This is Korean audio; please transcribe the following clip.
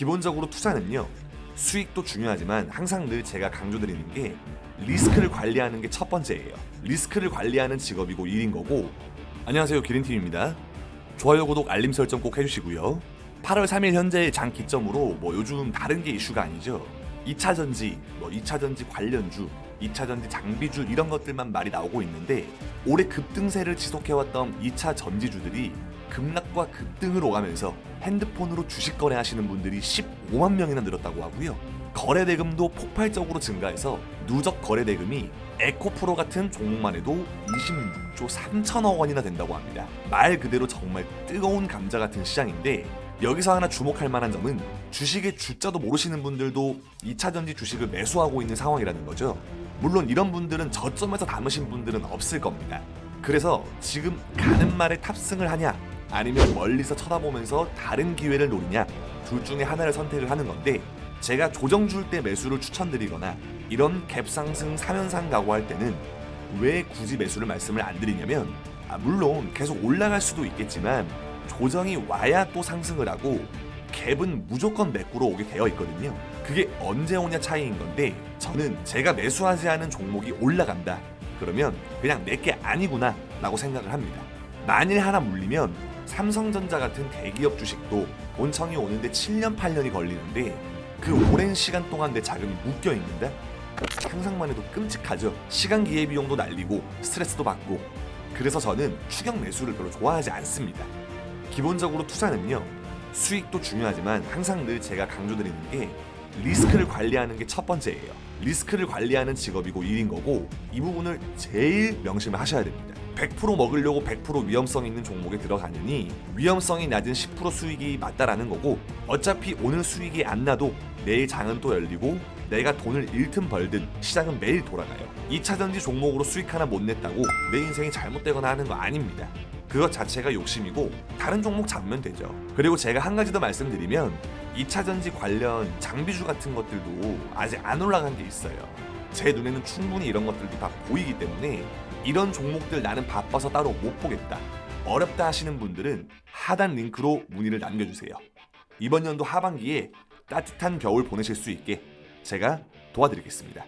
기본적으로 투자는요. 수익도 중요하지만 항상 늘 제가 강조드리는 게 리스크를 관리하는 게 첫 번째예요. 리스크를 관리하는 직업이고 일인 거고. 안녕하세요. 기린팀입니다. 좋아요, 구독, 알림 설정 꼭 해주시고요. 8월 3일 현재 장 기점으로 뭐 요즘 다른 게 이슈가 아니죠. 2차 전지, 뭐 2차 전지 관련주, 2차 전지 장비주 이런 것들만 말이 나오고 있는데 올해 급등세를 지속해왔던 2차 전지주들이 급락과 급등을 오가면서 핸드폰으로 주식 거래하시는 분들이 15만 명이나 늘었다고 하고요. 거래 대금도 폭발적으로 증가해서 누적 거래 대금이 에코프로 같은 종목만 해도 26조 3천억 원이나 된다고 합니다. 말 그대로 정말 뜨거운 감자 같은 시장인데 여기서 하나 주목할 만한 점은 주식의 주자도 모르시는 분들도 2차 전지 주식을 매수하고 있는 상황이라는 거죠. 물론 이런 분들은 저점에서 담으신 분들은 없을 겁니다. 그래서 지금 가는 말에 탑승을 하냐 아니면 멀리서 쳐다보면서 다른 기회를 노리냐 둘 중에 하나를 선택을 하는 건데 제가 조정 줄 때 매수를 추천드리거나 이런 갭 상승 3연상 각오할 때는 왜 굳이 매수를 말씀을 안 드리냐면 아, 물론 계속 올라갈 수도 있겠지만 조정이 와야 또 상승을 하고 갭은 무조건 매꾸로 오게 되어 있거든요. 그게 언제 오냐 차이인 건데 저는 제가 매수하지 않은 종목이 올라간다. 그러면 그냥 내게 아니구나 라고 생각을 합니다. 만일 하나 물리면 삼성전자 같은 대기업 주식도 본청이 오는데 7년 8년이 걸리는데 그 오랜 시간 동안 내 자금이 묶여 있는다? 상상만 해도 끔찍하죠. 시간 기회 비용도 날리고 스트레스도 받고 그래서 저는 추격 매수를 별로 좋아하지 않습니다. 기본적으로 투자는요 수익도 중요하지만 항상 늘 제가 강조드리는 게 리스크를 관리하는 게 첫 번째예요. 리스크를 관리하는 직업이고 일인 거고 이 부분을 제일 명심을 하셔야 됩니다. 100% 먹으려고 100% 위험성 있는 종목에 들어가느니 위험성이 낮은 10% 수익이 맞다라는 거고 어차피 오늘 수익이 안 나도 내일 장은 또 열리고 내가 돈을 잃든 벌든 시장은 매일 돌아가요. 2차 전지 종목으로 수익 하나 못 냈다고 내 인생이 잘못되거나 하는 거 아닙니다. 그것 자체가 욕심이고 다른 종목 잡으면 되죠. 그리고 제가 한 가지 더 말씀드리면 2차 전지 관련 장비주 같은 것들도 아직 안 올라간 게 있어요. 제 눈에는 충분히 이런 것들도 다 보이기 때문에 이런 종목들 나는 바빠서 따로 못 보겠다. 어렵다 하시는 분들은 하단 링크로 문의를 남겨주세요. 이번 연도 하반기에 따뜻한 겨울 보내실 수 있게 제가 도와드리겠습니다.